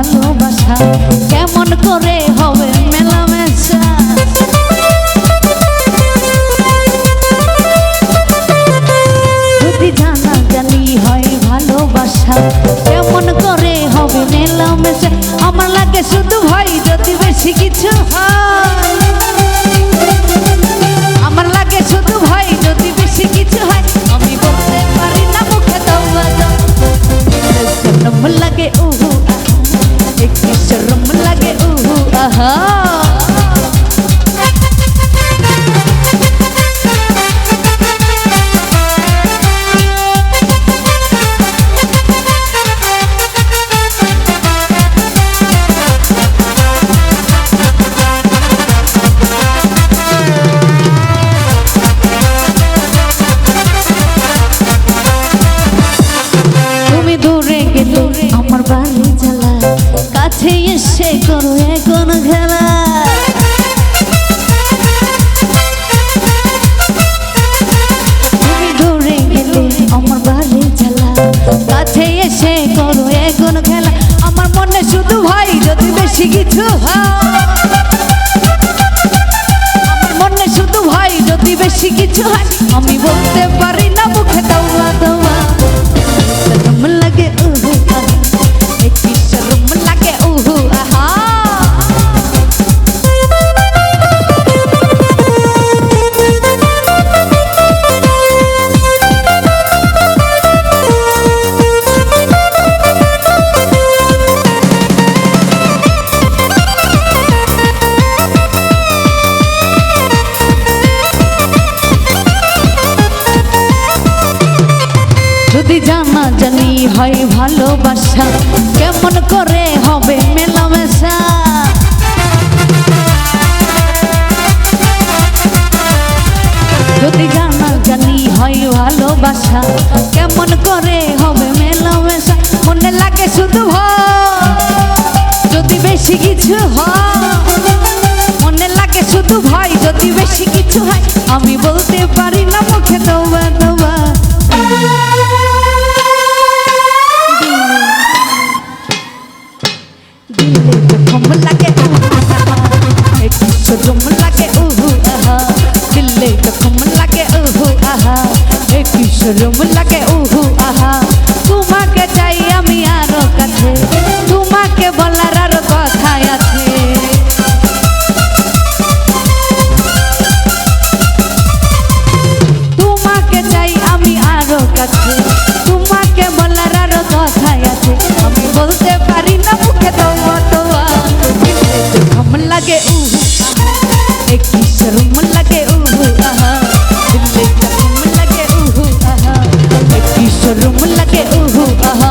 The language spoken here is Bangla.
ভালোবাসা। কেমন করে হবে মেলামেশা? যদি জানা জানি হয় ভালোবাসা, কেমন করে হবে মেলামেশা? আমার লাগে শুধু ভাই যদি বেশি কিছু হয়। বেশি কিছু আমার মনে শুধু ভাই যদি বেশি কিছু হয় আমি বলতে পারি হয় ভালোবাসা, কেমন করে হবে মেলামেশা? যদি জানা জানি হয় ভালোবাসা, কেমন করে হবে মেলামেশা? মনে লাগে শুধু যদি বেশি কিছু হয়, মনে লাগে শুধু ভয়, যদি বেশি কিছু হয়, আমি বলতে ঝুলুম লাগে উহু আহা।